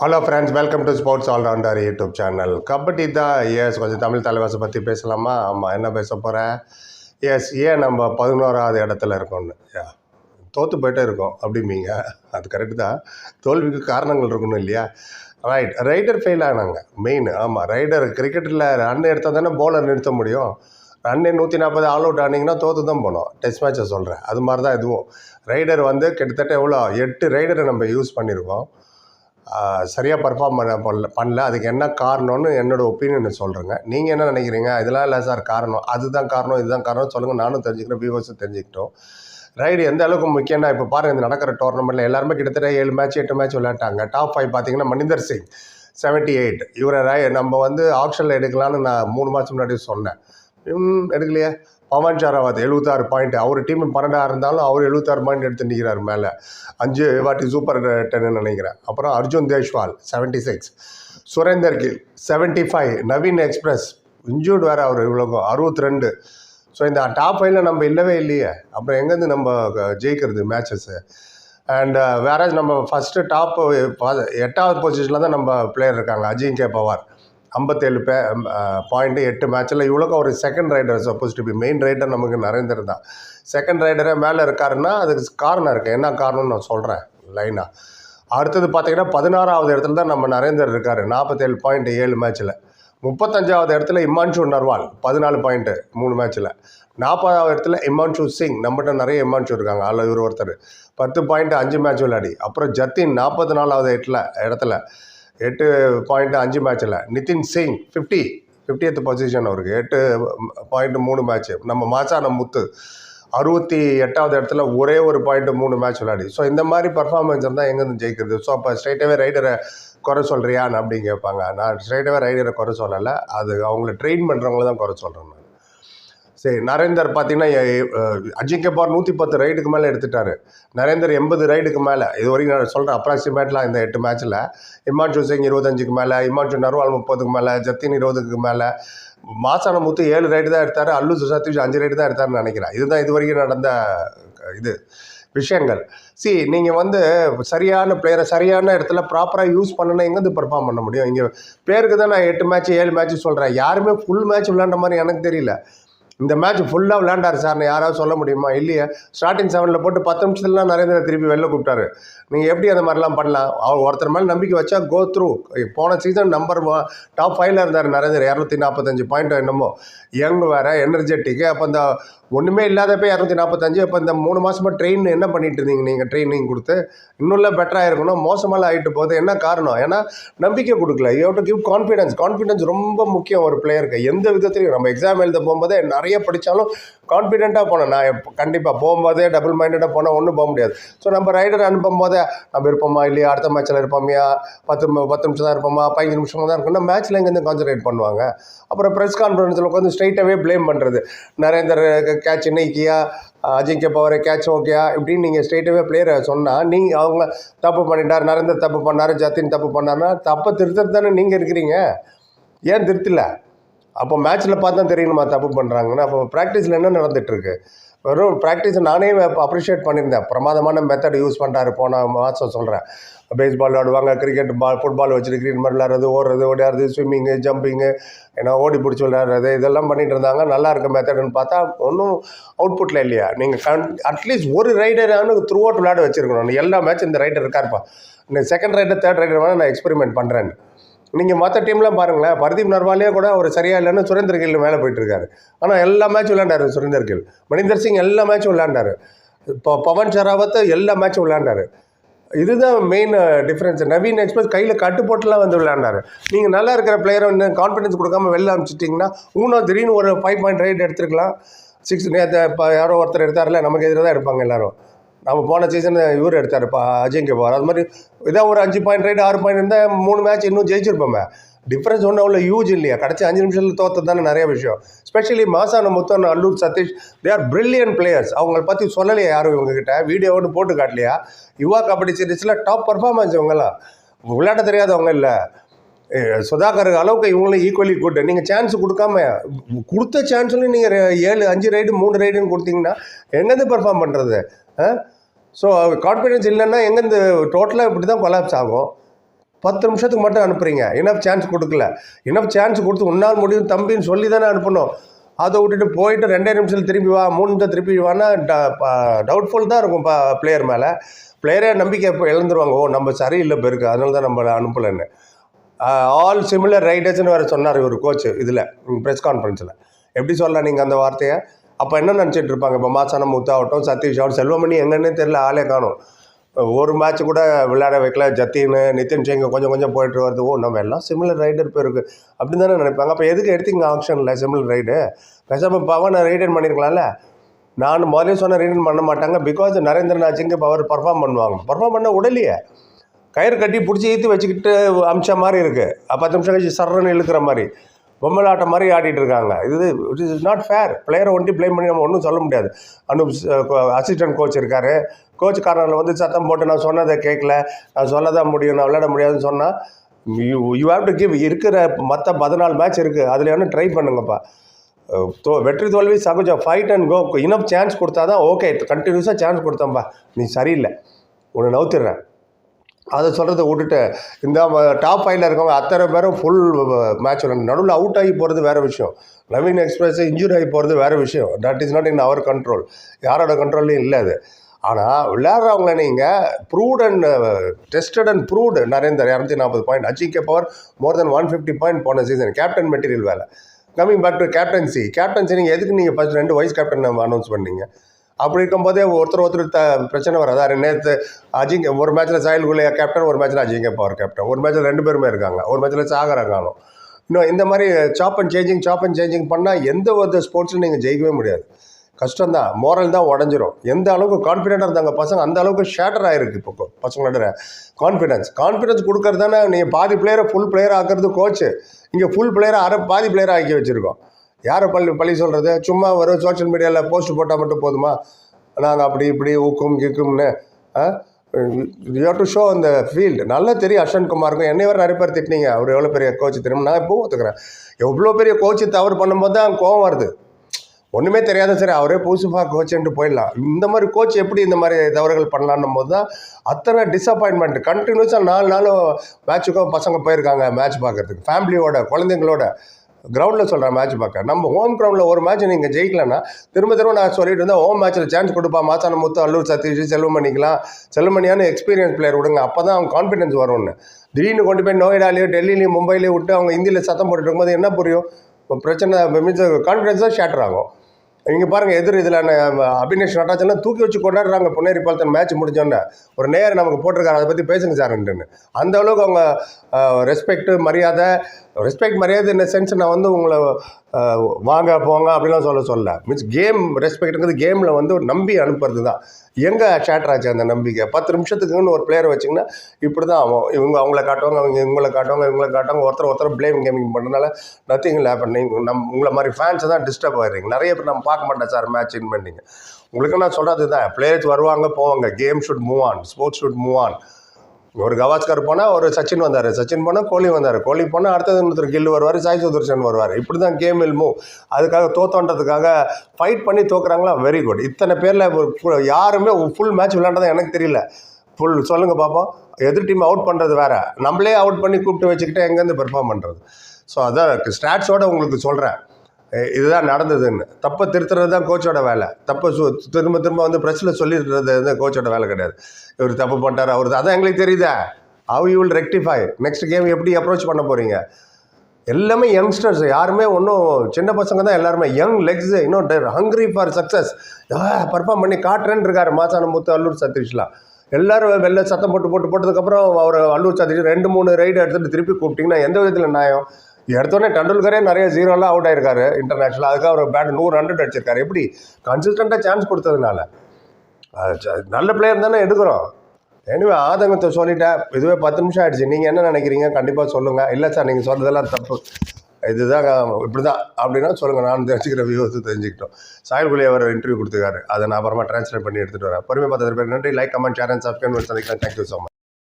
Hello friends welcome to sports allrounder YouTube channel kabaddi தான் yes கொஞ்சம் தமிழ் தலைவாசை பற்றி பேசலாமா? ஆமாம் என்ன பேச போகிறேன் எஸ் ஏன் நம்ம பதினோராவது இடத்துல இருக்கோம்னு? யா தோற்று போயிட்டே இருக்கோம் அப்படிம்பீங்க. அது கரெக்டு தான். தோல்விக்கு காரணங்கள் இருக்கணும் இல்லையா? ரைட் ரைடர் ஃபெயில் ஆனாங்க. மெயின் ஆமாம் ரைடர் கிரிக்கெட்டில் ரன் எடுத்தால் தானே போலர் நிறுத்த முடியும். ரன்னு நூற்றி நாற்பது ஆல் அவுட் ஆனீங்கன்னா தோற்று தான் போனோம். டெஸ்ட் மேட்சை சொல்கிறேன் அது மாதிரி தான் இதுவும். ரைடர் வந்து கிட்டத்தட்ட எவ்வளோ? எட்டு ரைடரை நம்ம யூஸ் பண்ணியிருக்கோம். சரியாக பர்ஃபார்ம் பண்ண பண்ணல பண்ணல. அதுக்கு என்ன காரணம்னு என்னோடய ஒப்பீனியன் சொல்கிறேங்க நீங்கள் என்ன நினைக்கிறீங்க? இதெல்லாம் இல்லை சார் காரணம். அதுதான் காரணம் இதுதான் காரணம் சொல்லுங்கள் நானும் தெரிஞ்சுக்கிறேன் வியூவர்ஸும் தெரிஞ்சுக்கிட்டோம். ரைடு எந்த அளவுக்கு முக்கியம்னா இப்போ பாருங்கள் இந்த நடக்கிற டோர்னமெண்ட்டில் எல்லாருமே கிட்டத்தட்ட ஏழு மேட்ச் எட்டு மேட்ச் விளையாட்டாங்க டாப் ஃபைவ் பார்த்தீங்கன்னா மனிந்தர் சிங் செவன்ட்டி எயிட் இவரை ரை நம்ம வந்து ஆப்ஷனில் எடுக்கலான்னு நான் மூணு மாதம் முன்னாடி சொன்னேன். ம், எடுக்கலையே. பவன் ஷராவத் எழுபத்தாறு பாயிண்ட் அவர் டீம் பன்னெண்டாக இருந்தாலும் அவர் எழுபத்தாறு பாயிண்ட் எடுத்து நிற்கிறார் மேலே. அஞ்சு வாட்டி சூப்பர் டென்னு நினைக்கிறேன். அப்புறம் Arjun Deshwal seventy six Surender Gill seventy five Naveen express injured வேறு அவர் இவ்வளோக்கும் அறுபத்தி ரெண்டு ஸோ இந்த டாப் ஃபைவ்ல நம்ம இல்லவே இல்லையே. அப்புறம் எங்கேருந்து நம்ம ஜெயிக்கிறது மேட்சஸ்ஸு அண்ட் வேற நம்ம ஃபஸ்ட்டு டாப் எட்டாவது பொசிஷனில் தான் நம்ம பிளேயர் இருக்காங்க. அஜிங்கே பவார். ஐம்பத்தேழு பே பாயிண்ட்டு எட்டு மேட்ச்சில் இவ்வளோக்கு ஒரு second raider suppose to be main raider நமக்கு நரேந்தர் தான். செகண்ட் ரைடரே மேலே இருக்காருன்னா அதுக்கு காரணம் இருக்குது என்ன காரணம்னு நான் சொல்கிறேன் லைனாக அடுத்தது பார்த்தீங்கன்னா பதினாறாவது இடத்துல தான் நம்ம நரேந்தர் இருக்கார் நாற்பத்தேழு பாயிண்ட் ஏழு மேட்ச்சில் முப்பத்தஞ்சாவது இடத்துல இமான்ஷு நர்வால் பதினாலு பாயிண்ட்டு மூணு மேட்ச்சில் நாற்பதாவது இடத்துல இமான்ஷு சிங் நம்மகிட்ட நிறைய இமான்ஷு இருக்காங்க அதில் இவர் ஒருத்தர். பத்து பாயிண்ட் அஞ்சு மேட்ச் விளையாடி. அப்புறம் ஜத்தின் நாற்பத்தி நாலாவது இடத்துல இடத்துல எட்டு பாயிண்ட் அஞ்சு மேட்ச்சில் Nitin Singh fifty fiftieth position அவருக்கு. எட்டு பாயிண்ட் மூணு மேட்ச்சு நம்ம மாசான முத்து அறுபத்தி எட்டாவது இடத்துல ஒரே ஒரு பாயிண்ட் மூணு மேட்ச் விளையாடி. ஸோ இந்த மாதிரி பர்ஃபார்மன்ஸ் இருந்தால் எங்கேருந்து ஜெயிக்கிறது? ஸோ அப்போ ஸ்ட்ரைட்டாகவே ரைடரை குறை சொல்கிறியான்னு அப்படின்னு கேட்பாங்க. நான் ஸ்ட்ரைட்டாகவே ரைடரை குறை சொல்லலை. அது அவங்கள ட்ரெயின் பண்ணுறவங்கள தான் குறை சொல்கிறேன் நான். சரி நரேந்தர் பார்த்தீங்கன்னா எ- அஜிங்கே பார் நூற்றி பத்து ரைடுக்கு மேலே எடுத்துட்டாரு. நரேந்தர் எண்பது ரைடுக்கு மேலே. இது வரைக்கும் நான் சொல்கிறேன் அப்ராக்சிமேட்லாம் இந்த எட்டு மேட்ச்சில் இமான்ஷு சிங் இருபத்தஞ்சுக்கு மேலே இமான்ஷு நர்வால் முப்பதுக்கு மேலே ஜத்தின் இருபதுக்கு மேலே. மாசான முத்து ஏழு ரைடு தான் எடுத்தார் அல்லு சதீஷ் அஞ்சு ரைடு தான் எடுத்தாருன்னு நினைக்கிறேன். இதுதான் இது வரைக்கும் நடந்த இது விஷயங்கள். சி நீங்கள் வந்து சரியான பிளேயரை சரியான இடத்துல ப்ராப்பராக யூஸ் பண்ணணும் எங்கேருந்து பெர்ஃபார்ம் பண்ண முடியும்? இங்கே பேருக்கு தான் நான் எட்டு மேட்ச் ஏழு மேட்ச் சொல்கிறேன் யாருமே ஃபுல் மேட்ச் விளையாண்ட மாதிரி எனக்கு தெரியல. இந்த மேட்ச் ஃபுல்லாக விளையாண்டாரு சார்னு யாராவது சொல்ல முடியுமா? இல்லையே. ஸ்டார்டிங் செவனில் போட்டு பத்து நிமிஷத்துலலாம் நரேந்திர திருப்பி வெளில கூப்பிட்டாரு. நீங்கள் எப்படி அந்த மாதிரிலாம் பண்ணலாம்? அவர் ஒருத்தர் மேலே நம்பிக்கை வச்சா கோ த்ரூ போன சீசன் நம்பர் டாப் ஃபைவ்ல இருந்தார் நரேந்திர இரநூத்தி நாற்பத்தஞ்சு பாயிண்ட் என்னமோ. யங் வேறு எனர்ஜெட்டிக்கு அப்போ இந்த ஒன்றுமே இல்லாதப்ப இரநூத்தி நாற்பத்தஞ்சு இப்போ இந்த மூணு மாதமாக ட்ரெயின் என்ன பண்ணிட்டு இருந்தீங்க நீங்கள் ட்ரைனிங் கொடுத்து. இன்னும் பெட்டராக இருக்கணும். மோசமாக ஆகிட்டு போகுது. என்ன காரணம்? ஏன்னா நம்பிக்கை கொடுக்கல. You to give confidence confidence ரொம்ப முக்கியம் ஒரு பிளேயருக்கு எந்த விதத்துலையும். நம்ம எக்ஸாம் எழுத போகும்போதே நிறைய படித்தாலும் கான்ஃபிடென்ட்டாக போனேன். நான் கண்டிப்பாக போகும்போதே டபுள் மைண்டடாக போனால் ஒன்றும் போக முடியாது. ஸோ நம்ம ரைடர் அனுப்பும் போதே நம்ம இருப்போமா இல்லையா? அடுத்த மேட்ச்சில் இருப்போமையா? பத்து பத்து நிமிஷம் தான் இருப்போமா? பதினஞ்சு நிமிஷம் தான் இருக்கணும் மேட்ச்சில் எங்கேருந்து கான்சன்ட்ரேட் பண்ணுவாங்க? அப்புறம் ப்ரெஸ் கான்ஃபரன்ஸில் உட்காந்து ஸ்ட்ரைட்டாகவே ப்ளேம் பண்ணுறது நரேந்தர் கேட்ச் இன்னைக்கியா? அஜிங்கே பவர் கேட்ச் ஓகேயா? இப்படின்னு நீங்கள் ஸ்ட்ரைட்டாகவே பிளேயரை சொன்னால் நீங்கள் அவங்க தப்பு பண்ணிட்டார் நரேந்தர் தப்பு பண்ணார் ஜத்தின் தப்பு பண்ணார்னா தப்பை திருத்தர் தானே நீங்கள் இருக்கிறீங்க? ஏன் திருத்தலை? அப்போ மேட்ச்சில் பார்த்தா தெரியணுமா தப்பு பண்ணுறாங்கன்னு அப்போ ப்ராக்டிஸில் என்ன நடந்துகிட்ருக்கு வெறும் ப்ராக்டிஸ் நானே அப்ரிஷியேட் பண்ணியிருந்தேன். பிரமாதமான மெத்தட் யூஸ் பண்ணுறாரு போன மாதம் சொல்கிறேன் பேஸ்பால் விளாடுவாங்க கிரிக்கெட் பால் ஃபுட்பால் வச்சுட்டு கிரிக்கெட் மாதிரி விளாட்றது ஓடுறது ஓடியாடுறது ஸ்விம்மிங்கு ஜம்பிங்கு ஏன்னா ஓடி பிடிச்சி விளையாடுறது இதெல்லாம் பண்ணிகிட்டு இருந்தாங்க. நல்லா இருக்க மெத்தடுன்னு பார்த்தா ஒன்றும் அவுட்புட்டில் இல்லையா? நீங்கள் கன் அட்லீஸ்ட் ஒரு ரைடரானு த்ரூ அவுட் விளையாட வச்சுருக்கணும். எல்லா மேட்ச் இந்த ரைடர் இருக்காருப்பா. இந்த செகண்ட் ரைடர் தேர்ட் ரைடர் வேணால் நான் எக்ஸ்பெரிமெண்ட் பண்ணுறேன் நீங்கள் மற்ற டீம்லாம் பாருங்களேன். பர்தீப் நர்வாலே கூட அவர் சரியாக இல்லைன்னு சுரேந்தர் கில் மேலே போயிட்டுருக்காரு. ஆனால் எல்லா மேட்சும் விளையாண்டாரு சுரேந்தர் கில். மணிந்தர் சிங் எல்லா மேட்சும் விளையாண்டாரு. இப்போ பவன் ஷராவத் எல்லா மேட்சும் விளையாண்டாரு. இதுதான் மெயின் டிஃப்ரென்ஸ் நவீன் எக்ஸ்பிரஸ் கையில் கட்டு போட்டுலாம் வந்து விளையாண்டாரு. நீங்கள் நல்லா இருக்கிற பிளேயரை வந்து கான்ஃபிடன்ஸ் கொடுக்காம வெளில அனுப்பிச்சிட்டிங்கன்னா ஊனம் திடீர்னு ஒரு ஃபைவ் பாயிண்ட் ரைட் எடுத்துருக்கலாம். சிக்ஸ் நேற்று இப்போ யாரோ ஒருத்தர் எடுத்தார்ல நமக்கு எதிராக தான் எடுப்பாங்க எல்லோரும். நம்ம போன சீசன் இவர் எடுத்தார் இப்போ அஜிங்கே அது மாதிரி இதான் ஒரு அஞ்சு பாயிண்ட் ரைட் ஆறு பாயிண்ட் இருந்தால் மூணு மேட்ச் இன்னும் ஜெயிச்சிருப்போமே. டிஃப்ரென்ஸ் ஒன்றும் அவ்வளோ யூஜ் இல்லையா. கடைசி அஞ்சு நிமிஷத்தில் தோற்றது தானே நிறைய விஷயம். Specially Masana Muthan Allur Satish they are brilliant players அவங்கள பற்றி சொல்லலையா யாரும் இவங்ககிட்ட. வீடியோன்னு போட்டு காட்டலையா? யுவா கபடி சீரீஸில் டாப் பர்ஃபார்மன்ஸ் இவங்கெல்லாம். விளையாட தெரியாதவங்க இல்லை. சுதாகர் அளவுக்கு இவங்களும் ஈக்குவலி குட் நீங்கள் சான்ஸ் கொடுக்காம கொடுத்த சான்ஸ்லையும் நீங்கள் ஏழு அஞ்சு ரைடு மூணு ரைடுன்னு கொடுத்தீங்கன்னா எங்கேருந்து பெர்ஃபார்ம் பண்ணுறது ஸோ கான்ஃபிடென்ஸ் இல்லைன்னா எங்கேருந்து டோட்டலாக இப்படி தான் கொலாப்ஸ் ஆகும். பத்து நிமிஷத்துக்கு மட்டும் அனுப்புறீங்க. இனஃப் சான்ஸ் கொடுக்கல. இனஃப் சான்ஸ் கொடுத்து உன்னால் முடியும் தம்பின்னு சொல்லி தானே அனுப்பணும். அதை விட்டுட்டு போயிட்டு ரெண்டே நிமிஷத்தில் திருப்பி வா மூணு நிமிஷம் திருப்பி வான்னா டவுட்ஃபுல் தான் இருக்கும் பிளேயர் மேலே. பிளேயரே நம்பிக்கை இப்போ இழந்துருவாங்க? ஓ நம்ம சரியில்லை பெருக்கு. அதனால தான் நம்ம அனுப்பலைன்னு. ஆல் சிமிலர் ரைடர்ஸ்னு வேறு சொன்னார் ஒரு கோச் இதில் ப்ரெஸ் கான்ஃபரன்ஸில் எப்படி சொல்லலாம் நீங்கள் அந்த வார்த்தையை? அப்போ என்ன நினச்சிட்டு இருப்பாங்க? இப்போ மாசான முத்தாகட்டும் சதீஷ் ஆகட்டும் செல்வமணி எங்கன்னே தெரியல ஆளே காணும். ஒரு மேட்ச் கூட விளையாட வைக்கல ஜத்தின் நிதின் சிங் கொஞ்சம் கொஞ்சம் போயிட்டு வருது. ஓ நம்ம எல்லாம் சிமிலர் ரைடர் பேருக்கு அப்படின்னு தானே நினைப்பாங்க. அப்போ எதுக்கு எடுத்தீங்க ஆப்ஷனில் சிமிலர் ரைடு பேசாமல் பவன் ரைடன் பண்ணியிருக்கலாம்ல நான் முதல்ல சொன்ன ரைடன் பண்ண மாட்டாங்க. பிகாஸ் நரேந்திரன் ஆச்சுங்க பவர் பர்ஃபார்ம் பண்ணுவாங்க. பர்ஃபார்ம் பண்ண உடலையே. கயிறு கட்டி பிடிச்சி ஈத்து வச்சுக்கிட்டு அம்சம் மாதிரி இருக்குது பத்து நிமிஷம் கழிச்சு சர்றன்னு இழுக்கிற மாதிரி. பொம்மலாட்டம் மாதிரி ஆடிட்டு இருக்காங்க இது இட் இஸ் நாட் ஃபேர் பிளேயரை ஒண்டி பிளேம் பண்ணி நம்ம ஒன்றும் சொல்ல முடியாது. அனுப் அசிஸ்டன்ட் கோச் இருக்காரு. கோச் கார்னரில் வந்து சத்தம் போட்டு நான் சொன்னதை கேட்கல நான் சொல்ல தான் முடியும் நான் விளையாட முடியாதுன்னு சொன்னால் you you have to give இருக்கிற மற்ற பதினாலு மேட்ச் இருக்குது அதில் வேணும் ட்ரை பண்ணுங்கப்பா. தோ வெற்றி தோல்வி சகஜம். ஃபைட் அண்ட் கோ இனப் சான்ஸ் கொடுத்தா தான் ஓகே கண்டினியூஸாக சான்ஸ் கொடுத்தேன்ப்பா நீ சரியில்லை. உன்னை நவுத்திடுறேன். அதை சொல்கிறத விட்டுட்டு இந்த டாப் ஃபைவ்ல இருக்கவங்க அத்தனை பேரும் ஃபுல் மேட்ச் விளாண்டு நடுவில் அவுட் ஆகி போகிறது வேறு விஷயம். நவீன் எக்ஸ்பிரஸ் இன்ஜூரி ஆகி போகிறது வேறு விஷயம். That is not in our control யாரோட கண்ட்ரோல்லையும் இல்லை அது. ஆனால் விளையாடுறவங்கள நீங்கள் proved and tested and proved Narender இரநூத்தி நாற்பது point அச்சிக்க power more than one fifty point போன சீசன் கேப்டன் மெட்டீரியல் வேலை. Coming back to captaincy captaincy நீங்கள் எதுக்கு நீங்கள் ஃபஸ்ட் ரெண்டு வைஸ் கேப்டன் அனௌன்ஸ் பண்ணீங்க? அப்படி இருக்கும்போதே ஒருத்தர் ஒருத்தர் த பிரச்சனை வராது. அது நேற்று அஜிங்க ஒரு மேட்ச்சில் சாயல் குலியா கேப்டன் ஒரு மேட்ச்சில் அஜிங்க பவர் கேப்டன் ஒரு மேட்ச்சில் ரெண்டு பேருமே இருக்காங்க. ஒரு மேட்ச்சில் சாகர் காணும் இன்னும் இந்த மாதிரி chop and changing chop and changing பண்ணால் எந்த ஒரு ஸ்போர்ட்ஸும் நீங்கள் ஜெயிக்கவே முடியாது. கஷ்டம்தான். மோரல் தான் உடஞ்சிரும். எந்த அளவுக்கு கான்ஃபிடென்ட்டாக இருந்தாங்க பசங்க அந்த அளவுக்கு ஷேட்டர் ஆகிருக்கு இப்போ பசங்களோட கான்ஃபிடன்ஸ் கான்ஃபிடன்ஸ் கொடுக்கறது தானே நீங்கள் பாதி பிளேயரை ஃபுல் பிளேயர் ஆக்குறது கோச்சு இங்கே ஃபுல் பிளேயரை அரை பாதி பிளேயர் ஆக்கி வச்சுருக்கோம். யாரை பள்ளி பள்ளி சொல்கிறது சும்மா வரும் சோஷியல் மீடியாவில் போஸ்ட் போட்டால் மட்டும் போதுமா? நாங்கள் அப்படி இப்படி ஊக்கும் கிக்கும்னு யூ டு ஷோ அந்த ஃபீல்டு நல்லா தெரியும் அஷன் குமாருக்கும். என்னை வர நிறைய பேர் திட்டினீங்க. அவர் எவ்வளோ பெரிய கோச்சு தெரியும்? நான் இப்போ ஒத்துக்கிறேன். எவ்வளோ பெரிய கோச்சு தவறு பண்ணும்போது தான் கோவம் வருது. ஒன்றுமே தெரியாத சரி அவரே புதுசுஃபா கோச்சுன்ட்டு போயிடலாம். இந்த மாதிரி கோச் எப்படி இந்த மாதிரி தவறுகள் பண்ணலான்னும் போது தான் அத்தனை டிசப்பாயின்மெண்ட் கண்டினியூஸாக நாலு நாளும் மேட்சுக்கும் பசங்க போயிருக்காங்க மேட்ச் பார்க்கறதுக்கு. ஃபேமிலியோட குழந்தைங்களோட. கிரவுண்டில் சொல்கிற மேட்ச் பார்க்க. நம்ம ஹோம் கிரவுண்டில் ஒரு மேட்ச் நீங்கள் ஜெயிக்கலன்னா திரும்ப திரும்ப நான் சொல்லிட்டு இருந்தேன் ஹோம் மேட்ச்சில் சான்ஸ் கொடுப்பா. மாசான முத்து அல்லூர் சதீஷ் செல்வமணிக்கலாம் செல்வமணியான எக்ஸ்பீரியன்ஸ் பிளேயர் விடுங்க. அப்போ தான் அவங்க கான்ஃபிடன்ஸ் வரும்னு. திடீர்னு கொண்டு போய் நோய்டாலேயோ டெல்லியிலையும் மும்பையிலையும் விட்டு அவங்க ஹிந்தியில் சத்தம் போட்டுட்டு இருக்கும்போது என்ன புரியும்? இப்போ பிரச்சனை மீன்ஸ் கான்ஃபிடன்ஸ் தான் ஷேட்டர் ஆகும். இங்கே பாருங்கள் எதிர் இதில் அபினேஷ் நடராஜன்லாம் தூக்கி வச்சு கொண்டாடுறாங்க. பொன்னேரி பாலத்தன் மேட்ச் முடிஞ்சோன்னே. ஒரு நேர் நமக்கு போட்டிருக்காரு அதை பற்றி பேசுங்க சார்ன்ட்டுன்னு அந்த அளவுக்கு அவங்க ரெஸ்பெக்ட் மரியாதை ரெஸ்பெக்ட் மரியாதை இந்த சென்ஸ் நான் வந்து உங்களை வாங்க போங்க அப்படிலாம் சொல்ல சொல்ல மீன்ஸ் கேம் ரெஸ்பெக்ட்ங்கிறது கேமில் வந்து ஒரு நம்பி அனுப்புறது தான் எங்கே ஷேட்டர் ஆச்சு அந்த நம்பிக்கை? பத்து நிமிஷத்துக்குன்னு ஒரு பிளேயர் வச்சிங்கன்னா இப்படி தான் ஆகும் இவங்க அவங்கள காட்டுவாங்க அவங்க இவங்கள காட்டுவாங்க இவங்கள காட்டுவாங்க. ஒருத்தர் ஒருத்தர் ப்ளேம் கேமிங் பண்ணுறதுனால நத்திங் இல்லை இப்போ நீங்கள் நம் உங்களை மாதிரி ஃபேன்ஸை தான் டிஸ்டர்ப் ஆகிறீங்க நிறைய பேர் நம்ம பார்க்க மாட்டேன் சார் மேட்ச் இன் பண்ணிங்க உங்களுக்கு நான் சொல்கிறது தான் பிளேயர்ஸ் வருவாங்க போவாங்க. Game should move on sports should move on ஒரு கவாஸ்கர் போனால் ஒரு சச்சின் வந்தார் சச்சின் போனால் கோலி வந்தார் கோலி போனால் அடுத்தது இன்னொருத்தர் கில் வருவார் சாய் சுதர்ஷன் வருவார். இப்படி தான் கேம் இல் மூவ் அதுக்காக தோத்தோன்றதுக்காக ஃபைட் பண்ணி தோக்குறாங்களா? வெரி குட் இத்தனை பேரில் யாருமே ஃபுல் மேட்ச் விளையாண்டதா எனக்கு தெரியல. ஃபுல் சொல்லுங்கள் பார்ப்போம் எதிர் டீம் அவுட் பண்ணுறது வேறு. நம்மளே அவுட் பண்ணி கூப்பிட்டு வச்சுக்கிட்டு எங்கேருந்து பெர்ஃபார்ம் பண்ணுறது ஸோ அதான் ஸ்டாட்ஸோடு உங்களுக்கு சொல்கிறேன் இதுதான் நடந்ததுன்னு. தப்பை திருத்துறது தான் கோச்சோட வேலை. தப்பை சு திரும்ப திரும்ப வந்து ப்ரெஸ்ஸில் சொல்லிடுறது வந்து கோச்சோட வேலை கிடையாது. இவர் தப்பு பண்ணிட்டார் அவர் அதான் எங்களுக்கு தெரியுதா? How you will rectify next game எப்படி அப்ரோச் பண்ண போகிறீங்க எல்லாமே யங்ஸ்டர்ஸ் யாருமே ஒன்றும் சின்ன பசங்க தான் எல்லாருமே. யங் லெக்ஸ் இன்னும் ஹங்க்ரி ஃபார் சக்ஸஸ் பர்ஃபார்ம் பண்ணி காட்டுறேன்னு இருக்கார் மாசான முத்து அல்லூர் சதீஷ்லாம் எல்லாரும் வெளில சத்தம் போட்டு போட்டு போட்டதுக்கப்புறம் அவர் அல்லூர் சதீஷ் ரெண்டு மூணு ரைடு எடுத்துகிட்டு திருப்பி கூப்பிட்டிங்கன்னா எந்த விதத்தில் நியாயம்? எடுத்தோடனே டெண்டுல்கரே நிறைய ஜீரோலாம் அவுட் ஆயிருக்காரு இன்டர்நேஷனல் அதுக்காக அவர் பேட் நூறு ஹண்ட்ரட் அடிச்சிருக்காரு. எப்படி? கன்சிஸ்டண்ட்டாக சான்ஸ் கொடுத்ததுனால. அது ச- நல்ல பிளேயர் தானே எடுக்கிறோம். எனிவே ஆதங்கத்தை சொல்லிட்டேன். இதுவே பத்து நிமிஷம் ஆயிடுச்சு. நீங்கள் என்ன நினைக்கிறீங்க? கண்டிப்பாக சொல்லுங்கள் இல்லை சார் நீங்கள் சொல்கிறதெல்லாம் தப்பு. இதுதான் இப்படி தான் அப்படின்னா சொல்லுங்கள் நான் தெரிஞ்சுக்கிற வியூஸ் தெரிஞ்சுக்கிட்டோம். சாயல் குலி அவர் இன்டர்வியூ கொடுத்துருக்காரு. அதை நான் அப்புறமா ட்ரான்ஸ்லேட் பண்ணி எடுத்துகிட்டு வரேன். பொறுமை பார்த்தது பேர் நன்றி. Like comment share and subscribe சந்திக்கலாம். Thank you so much